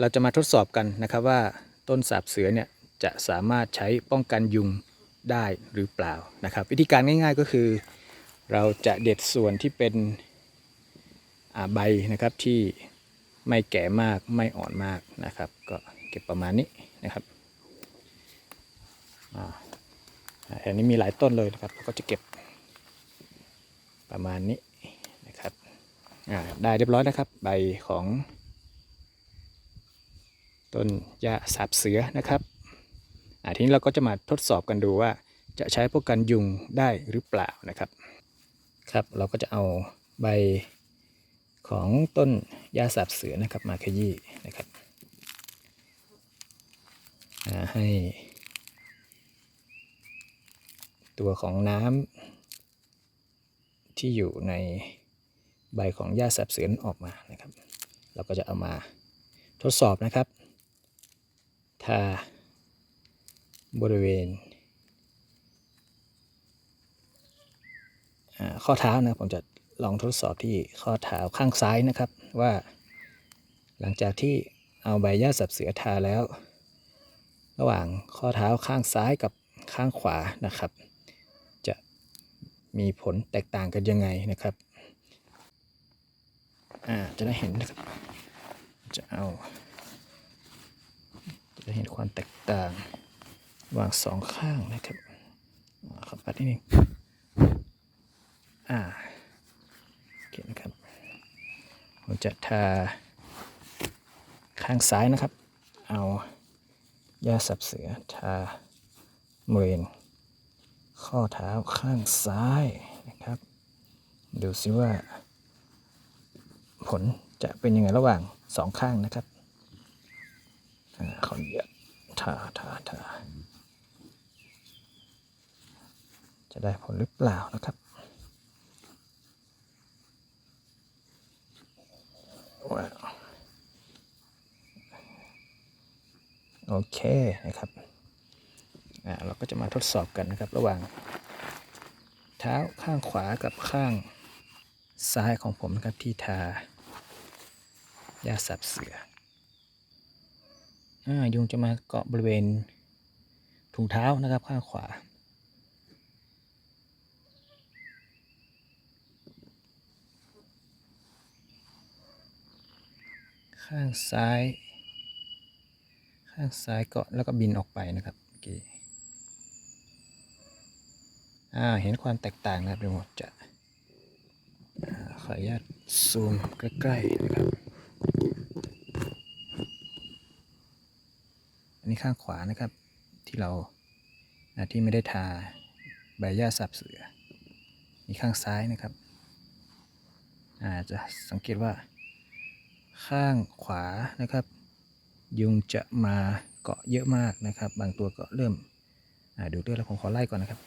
เราจะมาทดสอบกันนะครับว่าต้นสาบเสือเนี่ยจะสามารถใช้ป้องกันยุงได้หรือเปล่านะครับ วิธีการง่ายๆก็คือ เราจะเด็ดส่วนที่เป็นใบนะครับที่ไม่แก่มากไม่อ่อนมากนะครับ ก็เก็บประมาณนี้นะครับอ่าแถวนี้มีหลายต้นเลยนะครับเราก็จะเก็บประมาณนี้นะครับอ่าได้เรียบร้อยนะครับ ใบของ ต้นยาสาบเสือนะครับอ่าทีนี้เราก็จะมาทดสอบกันดูว่า จะใช้พวกกันยุงได้หรือเปล่านะครับ ครับเราก็จะเอาใบของต้นยาสาบเสือนะครับมาขยี้นะครับอ่าให้ตัวของน้ำที่อยู่ในใบของยาสาบเสือนั้นออกมานะครับ เราก็จะเอามาทดสอบนะครับ ทาบริเวณข้อเท้านะผมจะลองทดสอบที่ข้อเท้าข้างซ้ายนะครับว่าหลังจากที่เอาใบหญ้าสับเสือทาแล้ว ระหว่างข้อเท้าข้างซ้ายกับข้างขวานะครับ จะมีผลแตกต่างกันยังไงนะครับจะได้เห็นนะครับจะเอา จะเห็นความแตกต่างระหว่างสองข้างนะครับอ่าขอปัดนิดนึงอ่าโอเคนะครับผมจะทาข้างซ้ายนะครับ เอายาสับเสือทาบริเวณข้อเท้าข้างซ้ายนะครับ ดูซิว่า ผลจะเป็นยังไงระหว่างสองข้างนะครับ ขออนุญาตทาทาทาจะได้ผลหรือเปล่านะครับว้าวโอเคนะครับอ่าเราก็จะมาทดสอบกันนะครับ ระหว่าง เท้าข้างขวากับข้างซ้ายของผมนะครับที่ทายาสับเสือ ยุงจะมาเกาะบริเวณถุงเท้านะครับข้างขวา ข้างซ้าย ข้างซ้ายเกาะแล้วก็บินออกไปนะครับโอเคอ่าเห็นความแตกต่างนะครับเดี๋ยวผมจะขออนุญาตซูมใกล้ๆนะครับ นนี้ข้างขวานะครับ ที่เราที่ไม่ได้ทาใบหญ้าสับเสือนี่ข้างซ้ายนะครับอาจจะสังเกตว่า ข้างขวานะครับ ยุงจะมาเกาะเยอะมากนะครับ บางตัวก็เริ่มดูด้วยแล้วผมขอไล่ก่อนนะครับ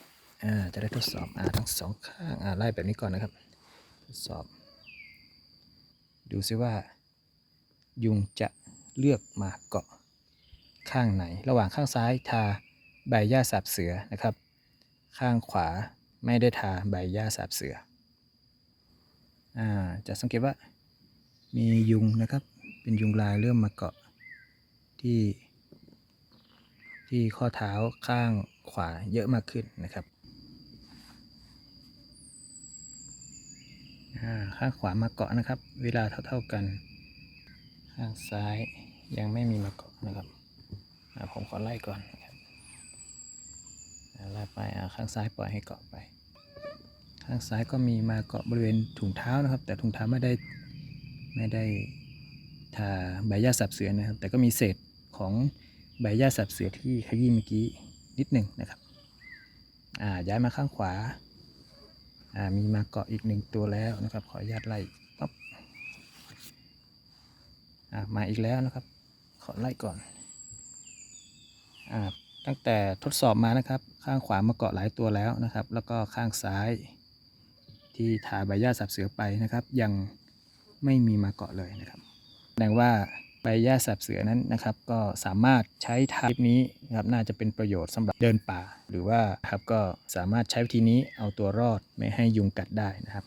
จะได้ทดสอบอทั้งสองข้างไล่แบบนี้ก่อนนะครับ ทดสอบ ดูซิว่า ยุงจะเลือกมาเกาะ ข้างไหน ระหว่างข้างซ้ายทาใบหญ้าสาบเสือนะครับ ข้างขวาไม่ได้ทาใบหญ้าสาบเสืออ่าจะสังเกตว่ามียุงนะครับ เป็นยุงลายเริ่มมาเกาะที่ ที่ข้อเท้าข้างขวาเยอะมากขึ้นนะครับข้างขวามาเกาะนะครับ เวลาเท่าๆกัน ข้างซ้ายยังไม่มีมาเกาะนะครับ ผมขอไล่ก่อนนะครับไล่ไปข้างซ้ายปล่อยให้เกาะไป ข้างซ้ายก็มีมาเกาะบริเวณถุงเท้านะครับ แต่ถุงเท้าไม่ได้ไม่ได้ทาใบหญ้าสับเสือนะครับ แต่ก็มีเศษของใบหญ้าสับเสือที่ขยี้เมื่อกี้นิดหนึ่งนะครับอ่าย้ายมาข้างขวาอ่ามีมาเกาะอีกหนึ่งตัวแล้วนะครับ ขออนุญาตไล่ปั๊บอ่ามาอีกแล้วนะครับ ขอไล่ก่อน ตั้งแต่ทดสอบมานะครับ ข้างขวามาเกาะหลายตัวแล้วนะครับ แล้วก็ข้างซ้ายที่ทาใบหญ้าสับเสือไปนะครับ ยังไม่มีมาเกาะเลยนะครับแสดงว่าใบหญ้าสับเสือนั้นนะครับ ก็สามารถใช้ทาคลิปนี้นะครับน่าจะเป็นประโยชน์สำหรับเดินป่า หรือว่าครับก็สามารถใช้วิธีนี้เอาตัวรอดไม่ให้ยุงกัดได้นะครับ